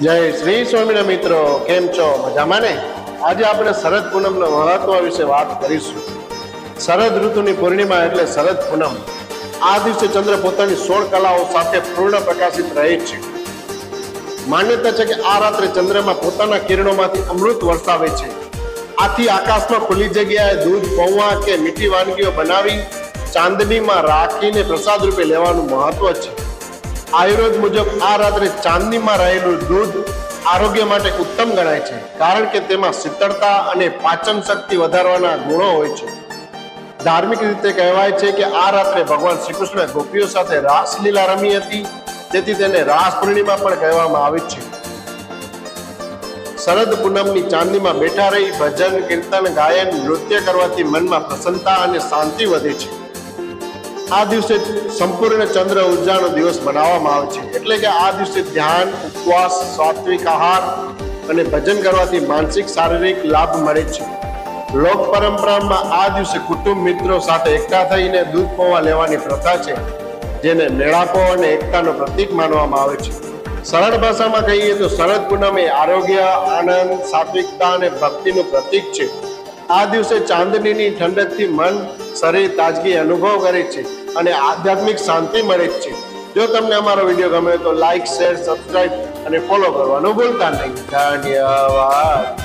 જય શ્રી સ્વામિના મિત્રો, કેમ છો? મજામાં ને? આજે આપણે શરદ પૂનમના મહત્વ વિશે વાત કરીશું. શરદ ઋતુની પૂર્ણિમા એટલે શરદ પૂનમ. આ દિવસે ચંદ્ર પોતાની સોળ કલાઓ સાથે પૂર્ણ પ્રકાશિત રહે છે. માન્યતા છે કે આ રાત્રે ચંદ્રમાં પોતાના કિરણોમાંથી અમૃત વરસાવે છે. આથી આકાશમાં ખુલ્લી જગ્યાએ દૂધ, પૌવા કે મીઠી વાનગીઓ બનાવી ચાંદનીમાં રાખીને પ્રસાદ રૂપે લેવાનું મહત્વ છે. આયુર્વેદ મુજબ આ રાત્રે ચાંદનીમાં રહેલું દૂધ આરોગ્ય માટે ઉત્તમ ગણાય છે, કારણ કે તેમાં શીતળતા અને પાચન શક્તિ વધારવાના ગુણો હોય છે. ધાર્મિક રીતે કહેવાય છે કે આ રાત્રે ભગવાન શ્રી કૃષ્ણ ગોપીઓ સાથે રાસલીલા રમી હતી, તેથી તેને રાસ પૂર્ણિમા પણ કહેવામાં આવે છે. શરદ પૂનમની ચાંદનીમાં બેઠા રહી ભજન, કીર્તન, ગાયન, નૃત્ય કરવાથી મનમાં પ્રસન્નતા અને શાંતિ વધે છે. આ દિવસે સંપૂર્ણ ચંદ્ર ઉર્જાનો દિવસ મનાવવામાં આવે છે. એટલે કે આ દિવસે ધ્યાન, ઉપવાસ, સાત્વિક આહાર અને ભજન કરવાથી માનસિક, શારીરિક લાભ મળે છે. લોક પરંપરામાં આ દિવસે કુટુંબ મિત્રો સાથે એકઠા થઈને દૂધ પૌવા લેવાની પ્રથા છે, જેને મેળાપો અને એકતાનો પ્રતીક માનવામાં આવે છે. સરળ ભાષામાં કહીએ તો શરદ પૂનમ એ આરોગ્ય, આનંદ, સાત્વિકતા અને ભક્તિનું પ્રતીક છે. આ દિવસે ચાંદનીની ઠંડકથી મન શરીર તાજગી અનુભવ કરે છે અને આધ્યાત્મિક શાંતિ મળે છે. જો તમને અમારો વીડિયો ગમે તો લાઈક શેર સબસ્ક્રાઈબ અને ફોલો કરવાનું ભૂલતા નહીં. ધન્યવાદ.